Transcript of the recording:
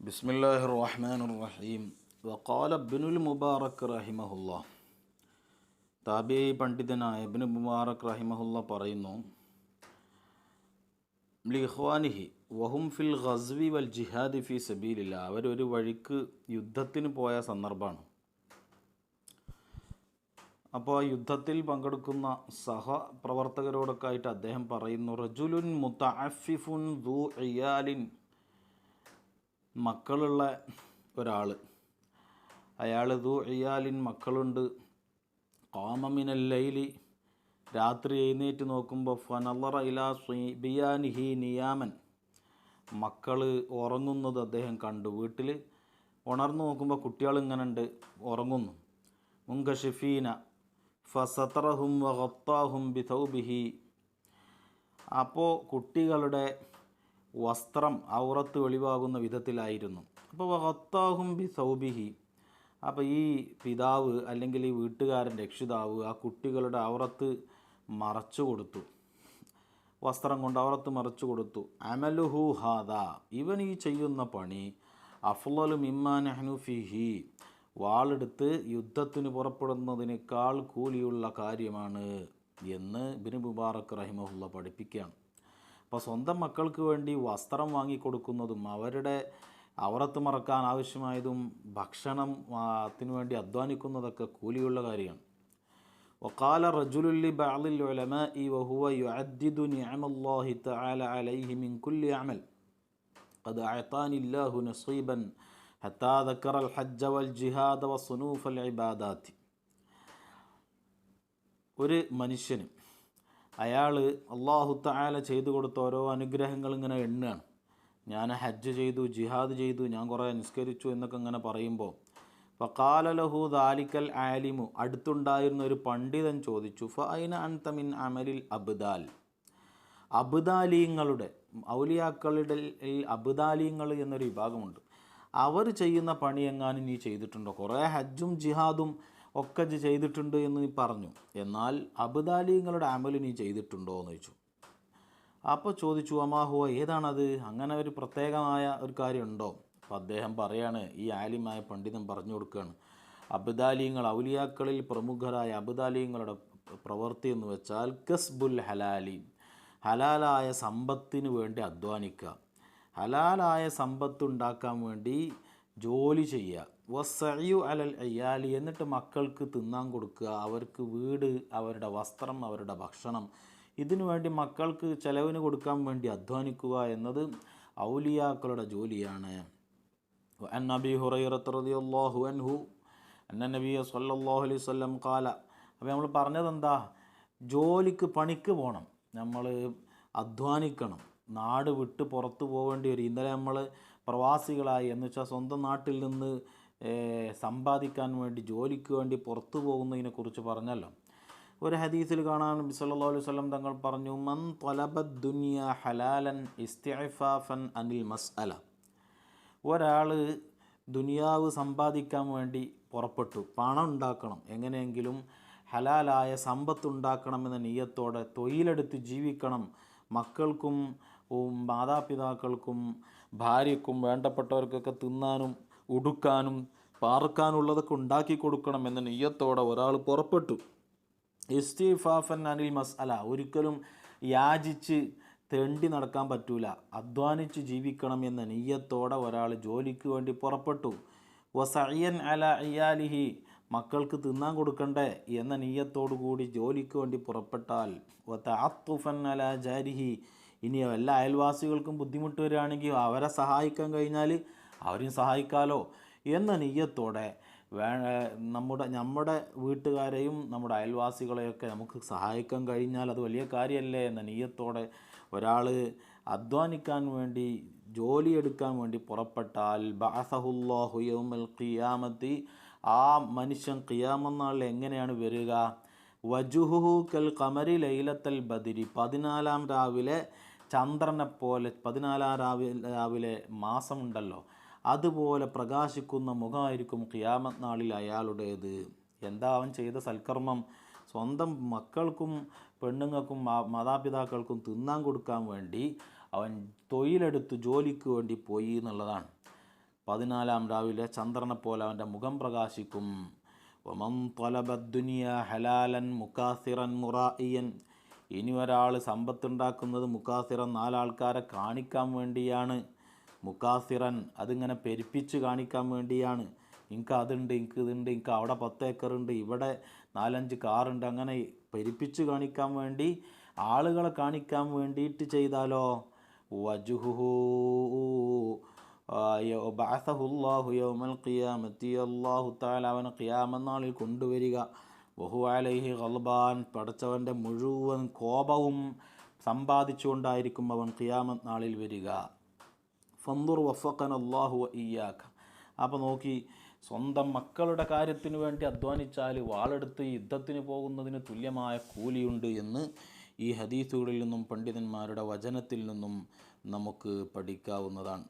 بسم الله الرحمن الرحيم وقال ابن المبارك رحمه الله താബി പണ്ഡിതനായ ഇബ്നു മുബാറക് റഹിമഹുല്ല പറയുന്നു ലിഹ്വാനിഹി വഹും ഫിൽ ഖസ്വി വൽ ജിഹാദി ഫി സബീലില്ല അവരൊരു വഴിക്ക് യുദ്ധത്തിന് പോയ സന്ദർഭമാണ് അപ്പോൾ ആ യുദ്ധത്തിൽ പങ്കെടുക്കുന്ന സഹപ്രവർത്തകരോടൊക്കെ ആയിട്ട് അദ്ദേഹം പറയുന്നു റജുലുൻ മുത്തഅഫിഫുൻ ദു ഇയാലിൻ. മക്കളുള്ള ഒരാൾ അയാൾ ദു ഇയാലിൻ മക്കളുണ്ട്. കാമമിനൽ ലൈലി. രാത്രി എഴുന്നേറ്റ് നോക്കുമ്പോൾ ഫനല്ലറ ഇലാ ബിയാനിഹി നിയാമൻ. മക്കൾ ഉറങ്ങുന്നത് അദ്ദേഹം കണ്ടു. വീട്ടിൽ ഉണർന്നു നോക്കുമ്പോൾ കുട്ടികൾ ഇങ്ങനെ ഉണ്ട് ഉറങ്ങുന്നു. മുങ്കഷിഫീന ഫസത്രഹും വഹത്താഹും ബിതൗബിഹി. അപ്പോൾ കുട്ടികളുടെ വസ്ത്രം ഔറത്ത് വെളിവാകുന്ന വിധത്തിലായിരുന്നു. അപ്പോൾ വഹത്താഹും ബി സൗബിഹി അപ്പോൾ ഈ പിതാവ് അല്ലെങ്കിൽ ഈ വീട്ടുകാരൻ രക്ഷിതാവ് ആ കുട്ടികളുടെ ഔറത്ത് മറച്ചു കൊടുത്തു. വസ്ത്രം കൊണ്ട് ഔറത്ത് മറച്ചു കൊടുത്തു. അമലുഹു ഹാദ. ഇവൻ ഈ ചെയ്യുന്ന പണി അഫ്ലലു മിമ്മാൻ ഹനുഫിഹി വാളെടുത്ത് യുദ്ധത്തിന് പുറപ്പെടുന്നതിനേക്കാൾ കൂലിയുള്ള കാര്യമാണ് എന്ന് ബിൻ മുബാറക് റഹിമഹുല്ല പഠിപ്പിക്കുകയാണ് അപ്പോൾ സ്വന്തം മക്കൾക്ക് വേണ്ടി വസ്ത്രം വാങ്ങിക്കൊടുക്കുന്നതും അവരുടെ അവറത്ത് മറക്കാൻ ആവശ്യമായതും ഭക്ഷണം അതിനു വേണ്ടി അധ്വാനിക്കുന്നതൊക്കെ കൂലിയുള്ള കാര്യമാണ് وقال رجل لبعض العلماء وهو يعدد نعم الله تعالى عليه من كل عمل قد أعطاني الله نصيبا ഒരു മനുഷ്യന് അയാൾ അള്ളാഹു താല ചെയ്തു കൊടുത്ത ഓരോ അനുഗ്രഹങ്ങൾ ഇങ്ങനെ എണ്ണുകയാണ്. ഞാൻ ഹജ്ജ് ചെയ്തു ജിഹാദ് ചെയ്തു ഞാൻ കുറേ നിസ്കരിച്ചു എന്നൊക്കെ ഇങ്ങനെ പറയുമ്പോൾ ഫക്കാലലഹു ദാലിക്കൽ ആലിമു. അടുത്തുണ്ടായിരുന്ന ഒരു പണ്ഡിതൻ ചോദിച്ചു ഫൈന അൻതമിൻ അമലിൽ അബ്ദാൽ? അബ്ദാലിയങ്ങളുടെ ഔലിയാക്കളുടെ അബ്ദാലിയങ്ങൾ എന്നൊരു വിഭാഗമുണ്ട്. അവർ ചെയ്യുന്ന പണി എങ്ങാനും നീ ചെയ്തിട്ടുണ്ടോ? കുറേ ഹജ്ജും ജിഹാദും ഒക്കെ ചെയ്തിട്ടുണ്ട് എന്ന് നീ പറഞ്ഞു. എന്നാൽ അബുദാലിങ്ങളുടെ അമൽ നീ ചെയ്തിട്ടുണ്ടോ എന്ന് ചോദിച്ചു. അപ്പോൾ ചോദിച്ചു അമാഹുവ ഏതാണത്? അങ്ങനെ ഒരു പ്രത്യേകമായ ഒരു കാര്യമുണ്ടോ? അപ്പോൾ അദ്ദേഹം പറയാണ് ഈ ആലിമായ പണ്ഡിതൻ പറഞ്ഞു കൊടുക്കുകയാണ്. അബുദാലിയങ്ങൾ ഔലിയാക്കളിൽ പ്രമുഖരായ അബുദാലിയങ്ങളുടെ പ്രവൃത്തി എന്ന് വെച്ചാൽ കസ്ബുൽ ഹലാലി. ഹലാലായ സമ്പത്തിന് വേണ്ടി അധ്വാനിക്കുക. ഹലാലായ സമ്പത്ത് ഉണ്ടാക്കാൻ വേണ്ടി ജോലി ചെയ്യുക. വസയു അലൽ അയ്യാലി എന്നിട്ട് മക്കൾക്ക് തിന്നാൻ കൊടുക്കുക. അവർക്ക് വീട് അവരുടെ വസ്ത്രം അവരുടെ ഭക്ഷണം. ഇതിനു വേണ്ടി മക്കൾക്ക് ചിലവിന് കൊടുക്കാൻ വേണ്ടി അധ്വാനിക്കുക എന്നത് ഔലിയാക്കളുടെ ജോലിയാണ്. അൻ അൻഹു അലൈഹി അപ്പോൾ നമ്മൾ പറഞ്ഞത് എന്താ ജോലിക്ക് പണിക്ക് പോകണം നമ്മൾ അധ്വാനിക്കണം. നാട് വിട്ട് പുറത്തു പോകേണ്ടി വരും. ഇന്നലെ നമ്മൾ പ്രവാസികളായി എന്ന് വെച്ചാൽ സ്വന്തം നാട്ടിൽ നിന്ന് സമ്പാദിക്കാൻ വേണ്ടി ജോലിക്ക് വേണ്ടി പുറത്തു പോകുന്നതിനെക്കുറിച്ച് പറഞ്ഞല്ലോ. ഒരു ഹദീസിൽ കാണാൻ നബി സല്ലല്ലാഹു അലൈഹി വസല്ലം തങ്ങൾ പറഞ്ഞു മൻ തലബദ് ദുനിയ ഹലാലൻ ഇസ്തിഫാഫൻ അനിൽ മസ്അല. ഒരാൾ ദുനിയാവ് സമ്പാദിക്കാൻ വേണ്ടി പുറപ്പെട്ടു. പണം ഉണ്ടാക്കണം. എങ്ങനെയെങ്കിലും ഹലാലായ സമ്പത്ത് ഉണ്ടാക്കണമെന്ന നീയത്തോടെ തൊഴിലെടുത്ത് ജീവിക്കണം. മക്കൾക്കും മാതാപിതാക്കൾക്കും ഭാര്യക്കും വേണ്ടപ്പെട്ടവർക്കൊക്കെ തിന്നാനും ഉടുക്കാനും പാർക്കാനുള്ളതൊക്കെ ഉണ്ടാക്കി കൊടുക്കണം എന്ന നെയ്യത്തോടെ ഒരാൾ പുറപ്പെട്ടു. ഇസ്തിഫാഫൻ അനിൽ മസ് അല ഒരിക്കലും യാചിച്ച് തെണ്ടി നടക്കാൻ പറ്റൂല അധ്വാനിച്ച് ജീവിക്കണം എന്ന നെയ്യത്തോടെ ഒരാൾ ജോലിക്ക് വേണ്ടി പുറപ്പെട്ടു. വസയ്യൻ അല അയ്യാലിഹി മക്കൾക്ക് തിന്നാൻ കൊടുക്കണ്ടേ എന്ന നെയ്യത്തോടു കൂടി ജോലിക്ക് വേണ്ടി പുറപ്പെട്ടാൽ വ താത്തുഫൻ അല ജാരിഹി ഇനി എല്ലാ അയൽവാസികൾക്കും ബുദ്ധിമുട്ട് വരികയാണെങ്കിൽ അവരെ സഹായിക്കാൻ കഴിഞ്ഞാൽ അവരെയും സഹായിക്കാലോ എന്ന നെയ്യത്തോടെ വേ നമ്മുടെ നമ്മുടെ വീട്ടുകാരെയും നമ്മുടെ അയൽവാസികളെയൊക്കെ നമുക്ക് സഹായിക്കാൻ കഴിഞ്ഞാൽ അത് വലിയ കാര്യമല്ലേ എന്ന നെയ്യത്തോടെ ഒരാൾ അധ്വാനിക്കാൻ വേണ്ടി ജോലിയെടുക്കാൻ വേണ്ടി പുറപ്പെട്ടാൽ ബാസഹുല്ലാഹു യൗമൽ ഖിയാമത്തി ആ മനുഷ്യൻ ഖിയാമെന്നാളിൽ എങ്ങനെയാണ് വരിക? വജുഹു കൽ കമരി ലൈലത്തൽ ബദിരി പതിനാലാം രാവിലെ ചന്ദ്രനെ പോലെ പതിനാലാം രാവിലെ രാവിലെ മാസമുണ്ടല്ലോ. അതുപോലെ പ്രകാശിക്കുന്ന മുഖമായിരിക്കും ഖിയാമത്ത് നാളിൽ അയാളുടേത്. എന്താ അവൻ ചെയ്ത സൽക്കർമ്മം? സ്വന്തം മക്കൾക്കും പെണ്ണുങ്ങൾക്കും മാതാപിതാക്കൾക്കും തിന്നാൻ കൊടുക്കാൻ വേണ്ടി അവൻ തൊഴിലെടുത്ത് ജോലിക്ക് വേണ്ടി പോയി എന്നുള്ളതാണ്. പതിനാലാം രാവിലെ ചന്ദ്രനെ പോലെ അവന്റെ മുഖം പ്രകാശിക്കും. ഒമം തൊലബദ്ദുനിയ ഹലാലൻ മുക്കാസിറൻ മുറായിയൻ ഇനി ഒരാൾ സമ്പത്തുണ്ടാക്കുന്നത് മുക്കാസിറൻ നാലാൾക്കാരെ കാണിക്കാൻ വേണ്ടിയാണ്. മുക്കാസിറൻ അതിങ്ങനെ പെരുപ്പിച്ച് കാണിക്കാൻ വേണ്ടിയാണ്. എനിക്ക് അതുണ്ട് എനിക്ക് ഇതുണ്ട് എനിക്ക് അവിടെ പത്ത് ഏക്കറുണ്ട് ഇവിടെ നാലഞ്ച് കാറുണ്ട്. അങ്ങനെ പെരുപ്പിച്ച് കാണിക്കാൻ വേണ്ടി ആളുകളെ കാണിക്കാൻ വേണ്ടിയിട്ട് ചെയ്താലോ? വജുഹു ബാസഹുല്ലാഹു യൗമൽ ഖിയാമത്തി തആല അവനെ ഖിയാമനാളിൽ കൊണ്ടുവരിക. വഹു അലൈഹി ഖൽബാൻ പടച്ചവന്റെ മുഴുവൻ കോപവും സമ്പാദിച്ചുകൊണ്ടായിരിക്കും അവൻ ഖിയാമത്ത് നാളിൽ വരിക. ഫന്ദുർ വഫക്കൻ അള്ളാഹു ഇയാഖ അപ്പോൾ നോക്കി സ്വന്തം മക്കളുടെ കാര്യത്തിന് വേണ്ടി അധ്വാനിച്ചാൽ വാളെടുത്ത് യുദ്ധത്തിന് പോകുന്നതിന് തുല്യമായ കൂലിയുണ്ട് എന്ന് ഈ ഹദീസുകളിൽ നിന്നും പണ്ഡിതന്മാരുടെ വചനത്തിൽ നിന്നും നമുക്ക് പഠിക്കാവുന്നതാണ്.